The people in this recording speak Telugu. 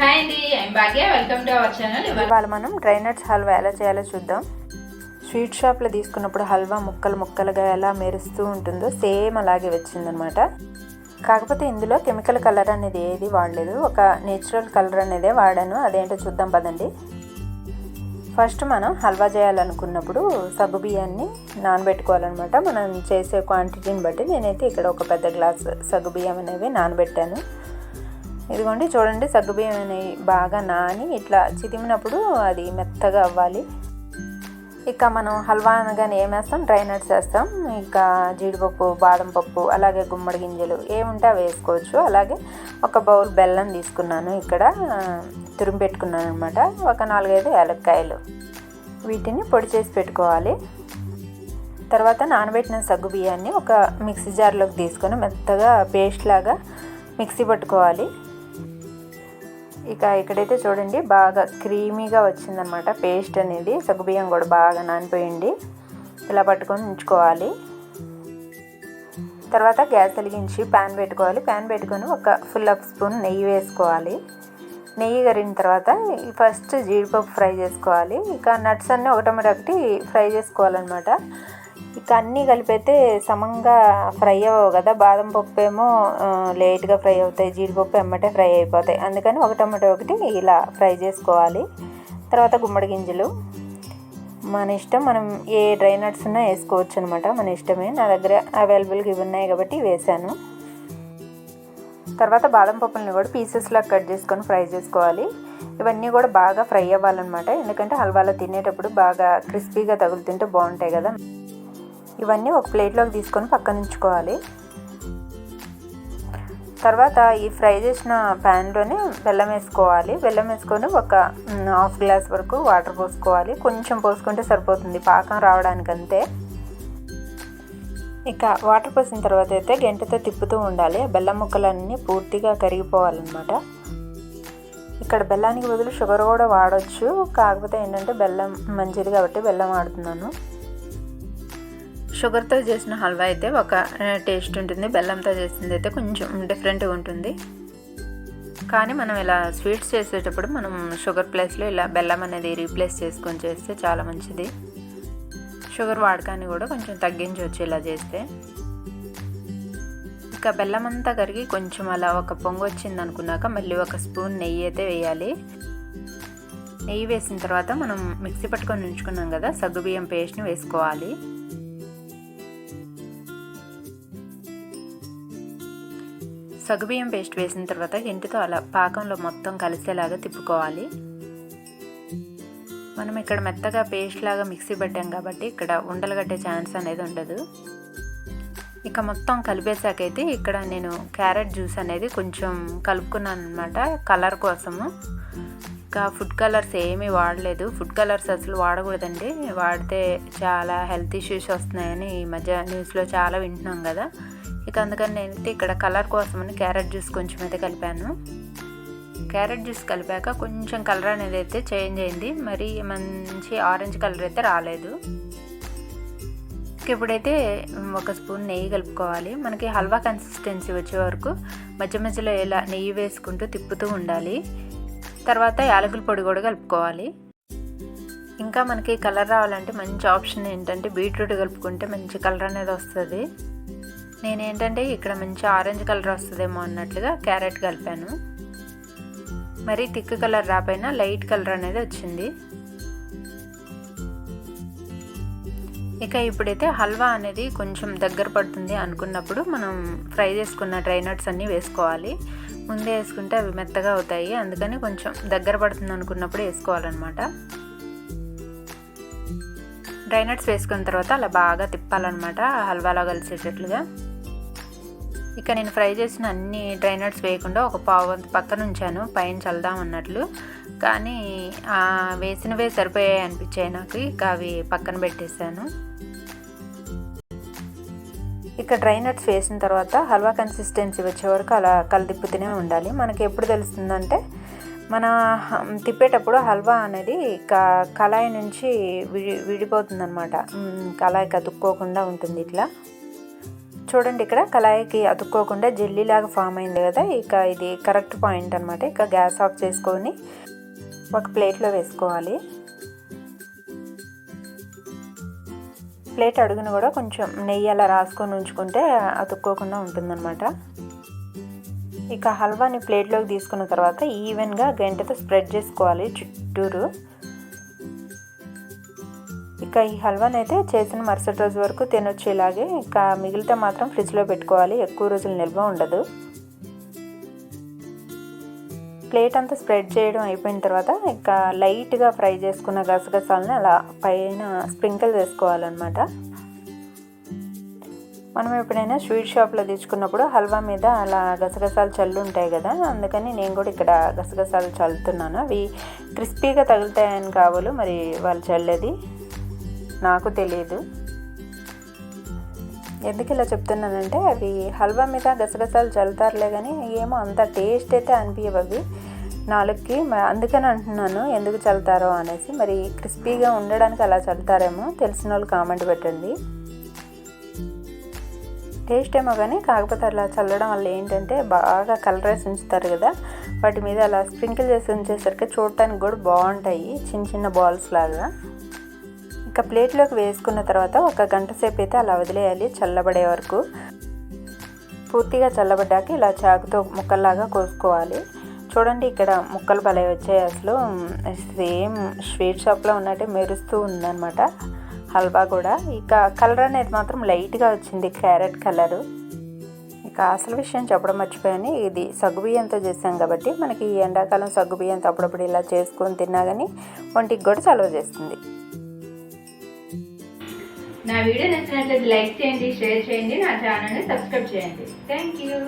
హాయ్ అండి I'm Bhagya welcome to our channel ఇవాళ మనం డ్రై నట్స్ హల్వా ఎలా చేయాలో చూద్దాం. స్వీట్ షాప్లో తీసుకున్నప్పుడు హల్వా ముక్కలు ముక్కలుగా ఎలా మెరుస్తూ ఉంటుందో సేమ్ అలాగే వచ్చిందనమాట. కాకపోతే ఇందులో కెమికల్ కలర్ అనేది ఏది వాడలేదు. ఒక నేచురల్ కలర్ అనేదే వాడాను. అదేంటో చూద్దాం పదండి. ఫస్ట్ మనం హల్వా చేయాలనుకున్నప్పుడు సగ్గు బియ్యాన్ని నానబెట్టుకోవాలన్నమాట. మనం చేసే క్వాంటిటీని బట్టి నేనైతే ఇక్కడ ఒక పెద్ద గ్లాస్ సగ్గు బియ్యం అనేవి నానబెట్టాను. ఇదిగోండి చూడండి సగ్గుబియ్యం అనేవి బాగా నాని ఇట్లా చితిమినప్పుడు అది మెత్తగా అవ్వాలి. ఇక మనం హల్వా అనగానే ఏమేస్తాం డ్రై నట్స్ వేస్తాం. ఇంకా జీడిపప్పు బాదం పప్పు అలాగే గుమ్మడి గింజలు ఏముంటే అవి వేసుకోవచ్చు. అలాగే ఒక బౌల్ బెల్లం తీసుకున్నాను ఇక్కడ తురిమి పెట్టుకున్నాను అనమాట ఒక నాలుగైదు యాలక్కాయలు. వీటిని పొడి చేసి పెట్టుకోవాలి. తర్వాత నానబెట్టిన సగ్గు బియ్యాన్ని ఒక మిక్సీ జార్లోకి తీసుకొని మెత్తగా పేస్ట్ లాగా మిక్సీ పట్టుకోవాలి. ఇక ఇక్కడైతే చూడండి బాగా క్రీమీగా వచ్చిందనమాట పేస్ట్ అనేది సగ్గుబియ్యం కూడా బాగా నానిపోయింది. ఇలా పట్టుకొని ఉంచుకోవాలి. తర్వాత గ్యాస్ వెలిగించి ప్యాన్ పెట్టుకోవాలి. ప్యాన్ పెట్టుకొని ఒక ఫుల్ అప్ స్పూన్ నెయ్యి వేసుకోవాలి. నెయ్యి కరిగిన తర్వాత ఫస్ట్ జీడిపప్పు ఫ్రై చేసుకోవాలి. ఇక నట్స్ అన్నీ ఒకటమొకటి ఒకటి ఫ్రై చేసుకోవాలన్నమాట. ఇక అన్నీ కలిపైతే సమంగా ఫ్రై అవ్వవు కదా. బాదం పప్పు ఏమో లేట్గా ఫ్రై అవుతాయి జీడిపప్పు ఎమ్మటే ఫ్రై అయిపోతాయి. అందుకని ఒకటొమ్మటి ఒకటి ఇలా ఫ్రై చేసుకోవాలి. తర్వాత గుమ్మడి గింజలు. మన ఇష్టం మనం ఏ డ్రై నట్స్ ఉన్నా వేసుకోవచ్చు అనమాట మన ఇష్టమే. నా దగ్గర అవైలబుల్గా ఇవి ఉన్నాయి కాబట్టి వేసాను తర్వాత బాదం పప్పులను కూడా పీసెస్లా కట్ చేసుకొని ఫ్రై చేసుకోవాలి. ఇవన్నీ కూడా బాగా ఫ్రై అవ్వాలన్నమాట. ఎందుకంటే హల్వాలో తినేటప్పుడు బాగా క్రిస్పీగా తగులుతుంటే బాగుంటాయి కదా. ఇవన్నీ ఒక ప్లేట్లోకి తీసుకొని పక్కన ఉంచుకోవాలి. తర్వాత ఈ ఫ్రై చేసిన ప్యాన్లోనే బెల్లం వేసుకోవాలి. బెల్లం వేసుకొని ఒక హాఫ్ గ్లాస్ వరకు వాటర్ పోసుకోవాలి. కొంచెం పోసుకుంటే సరిపోతుంది. పాకం రావడానికి అంతే. ఇక వాటర్ పోసిన తర్వాత అయితే గంటతో తిప్పుతూ ఉండాలి. బెల్లం ముక్కలన్నీ పూర్తిగా కరిగిపోవాలన్నమాట. ఇక్కడ బెల్లానికి బదులు షుగర్ కూడా వాడచ్చు. కాకపోతే ఏంటంటే బెల్లం మంచిది కాబట్టి బెల్లం వాడుతున్నాను. షుగర్తో చేసిన హల్వా అయితే ఒక టేస్ట్ ఉంటుంది. బెల్లంతో చేసింది అయితే కొంచెం డిఫరెంట్గా ఉంటుంది. కానీ మనం ఇలా స్వీట్స్ చేసేటప్పుడు మనం షుగర్ ప్లేస్లో ఇలా బెల్లం అనేది రీప్లేస్ చేసుకొని చేస్తే చాలా మంచిది. షుగర్ వాడకాన్ని కూడా కొంచెం తగ్గించవచ్చు ఇలా చేస్తే. ఇంకా బెల్లం అంతా కరిగి కొంచెం అలా ఒక పొంగు వచ్చింది అనుకున్నాక మళ్ళీ ఒక స్పూన్ నెయ్యి అయితే వేయాలి. నెయ్యి వేసిన తర్వాత మనం మిక్సీ పట్టుకొని ఉంచుకున్నాం కదా సగ్గుబియ్యం పేస్ట్ని వేసుకోవాలి. సగ్గుబియ్యం పేస్ట్ వేసిన తర్వాత ఇంటితో అలా పాకంలో మొత్తం కలిసేలాగా తిప్పుకోవాలి. మనం ఇక్కడ మెత్తగా పేస్ట్ లాగా మిక్సీ పెట్టాం కాబట్టి ఇక్కడ ఉండలు కట్టే ఛాన్స్ అనేది ఉండదు. ఇక మొత్తం కలిపేసాకైతే ఇక్కడ నేను క్యారెట్ జ్యూస్ అనేది కొంచెం కలుపుకున్నాను అనమాట కలర్ కోసము. ఇంకా ఫుడ్ కలర్స్ ఏమీ వాడలేదు. ఫుడ్ కలర్స్ అసలు వాడకూడదండి. వాడితే చాలా హెల్త్ ఇష్యూస్ వస్తున్నాయని ఈ మధ్య న్యూస్లో చాలా వింటున్నాం కదా. ఇక అందుకని నేనైతే ఇక్కడ కలర్ కోసమని క్యారెట్ జ్యూస్ కొంచెం అయితే కలిపాను. క్యారెట్ జ్యూస్ కలిపాక కొంచెం కలర్ అనేది అయితే చేంజ్ అయింది. మరి మంచి ఆరెంజ్ కలర్ అయితే రాలేదు. ఇప్పుడైతే ఒక స్పూన్ నెయ్యి కలుపుకోవాలి. మనకి హల్వా కన్సిస్టెన్సీ వచ్చే వరకు మధ్య మధ్యలో ఇలా నెయ్యి వేసుకుంటూ తిప్పుతూ ఉండాలి. తర్వాత యాలకుల పొడి కూడా కలుపుకోవాలి. ఇంకా మనకి కలర్ రావాలంటే మంచి ఆప్షన్ ఏంటంటే బీట్రూట్ కలుపుకుంటే మంచి కలర్ అనేది వస్తుంది. నేనేంటంటే ఇక్కడ మంచి ఆరెంజ్ కలర్ వస్తుందేమో అన్నట్లుగా క్యారెట్ కలిపాను. మరి థిక్ కలర్ రాపోయినా లైట్ కలర్ అనేది వచ్చింది. ఇక ఇప్పుడైతే హల్వా అనేది కొంచెం దగ్గర పడుతుంది అనుకున్నప్పుడు మనం ఫ్రై చేసుకున్న డ్రై నట్స్ అన్నీ వేసుకోవాలి. ముందే వేసుకుంటే అవి మెత్తగా అవుతాయి. అందుకని కొంచెం దగ్గర పడుతుంది అనుకున్నప్పుడు వేసుకోవాలన్నమాట. డ్రై నట్స్ వేసుకున్న తర్వాత అలా బాగా తిప్పాలన్నమాట హల్వాలో కలిసేటట్లుగా. ఇక నేను ఫ్రై చేసిన అన్ని డ్రై నట్స్ వేయకుండా ఒక పావు పక్కన ఉంచాను పైన చల్దాం అన్నట్లు. కానీ వేసినవే సరిపోయాయి అనిపించాయి నాకు ఇక అవి పక్కన పెట్టేశాను. ఇక డ్రై నట్స్ వేసిన తర్వాత హల్వా కన్సిస్టెన్సీ వచ్చే వరకు అలా కలిదిప్పుతూనే ఉండాలి. మనకి ఎప్పుడు తెలుస్తుందంటే మన తిప్పేటప్పుడు హల్వా అనేది కళాయి నుంచి విడి విడిపోతుందన్నమాట. కళాయి కతుక్కోకుండా ఉంటుంది ఇట్లా. చూడండి ఇక్కడ కళాయికి అతుక్కోకుండా జెల్లీలాగా ఫామ్ అయింది కదా ఇక ఇది కరెక్ట్ పాయింట్ అనమాట ఇక గ్యాస్ ఆఫ్ చేసుకొని ఒక ప్లేట్లో వేసుకోవాలి. ప్లేట్ అడుగును కూడా కొంచెం నెయ్యి అలా రాసుకొని ఉంచుకుంటే అతుక్కోకుండా ఉంటుందన్నమాట. ఇక హల్వాని ప్లేట్లోకి తీసుకున్న తర్వాత ఈవెన్గా గంటతో స్ప్రెడ్ చేసుకోవాలి చుట్టూరు. ఇక ఈ హల్వాని అయితే చేసిన మరుసటి రోజు వరకు తినొచ్చు ఇలాగే ఇక మిగిలితే మాత్రం ఫ్రిడ్జ్లో పెట్టుకోవాలి. ఎక్కువ రోజులు నిల్వ ఉండదు. ప్లేట్ అంతా స్ప్రెడ్ చేయడం అయిపోయిన తర్వాత ఇక లైట్గా ఫ్రై చేసుకున్న గసగసాలని అలా పైన స్ప్రింకిల్ చేసుకోవాలన్నమాట మనం ఎప్పుడైనా స్వీట్ షాప్లో తెచ్చుకున్నప్పుడు హల్వా మీద అలా గసగసాలు చల్లు ఉంటాయి కదా అందుకని నేను కూడా ఇక్కడ గసగసాలు చల్లుతున్నాను. అవి క్రిస్పీగా తగులుతాయని కావాలి మరి వాళ్ళు చల్లేది నాకు తెలియదు ఎందుకు ఇలా చెప్తున్నానంటే అవి హల్వా మీద గసగసాలు చల్లుతారులే కానీ ఏమో అంత టేస్ట్ అయితే అనిపించవు అవి నాలుగుకి అందుకని అంటున్నాను ఎందుకు చల్లుతారో అనేసి. మరి క్రిస్పీగా ఉండడానికి అలా చల్లుతారేమో తెలిసిన వాళ్ళు కామెంట్ పెట్టండి. టేస్ట్ ఏమో కానీ కాకపోతే అలా చల్లడం వల్ల ఏంటంటే బాగా కలర్ వేసి ఉంచుతారు కదా. వాటి మీద అలా స్ప్రింకిల్ చేసి ఉంచేసరికి చూడటానికి కూడా బాగుంటాయి. చిన్న చిన్న బాల్స్ లాగా. ఇంకా ప్లేట్లోకి వేసుకున్న తర్వాత ఒక గంట సేపు అయితే అలా వదిలేయాలి చల్లబడే వరకు. పూర్తిగా చల్లబడ్డాక ఇలా చాకుతో ముక్కల్లాగా కోసుకోవాలి. చూడండి ఇక్కడ ముక్కలు భలే వచ్చాయి అసలు. సేమ్ స్వీట్ షాప్లో ఉన్నట్టే మెరుస్తూ ఉందన్నమాట. హల్వా కూడా. ఇక కలర్ అనేది మాత్రం లైట్గా వచ్చింది క్యారెట్ కలరు. ఇక అసలు విషయం చెప్పడం మర్చిపోయాను. ఇది సగ్గుబియ్యంతో చేసాం కాబట్టి మనకి ఈ ఎండాకాలం సగ్గుబియ్యంతో అప్పుడప్పుడు ఇలా చేసుకొని తిన్నా కానీ ఒంటికి కూడా చలవ చేస్తుంది. నా వీడియో నచ్చినట్లయితే లైక్ చేయండి షేర్ చేయండి నా ఛానల్ని సబ్స్క్రైబ్ చేయండి. Thank you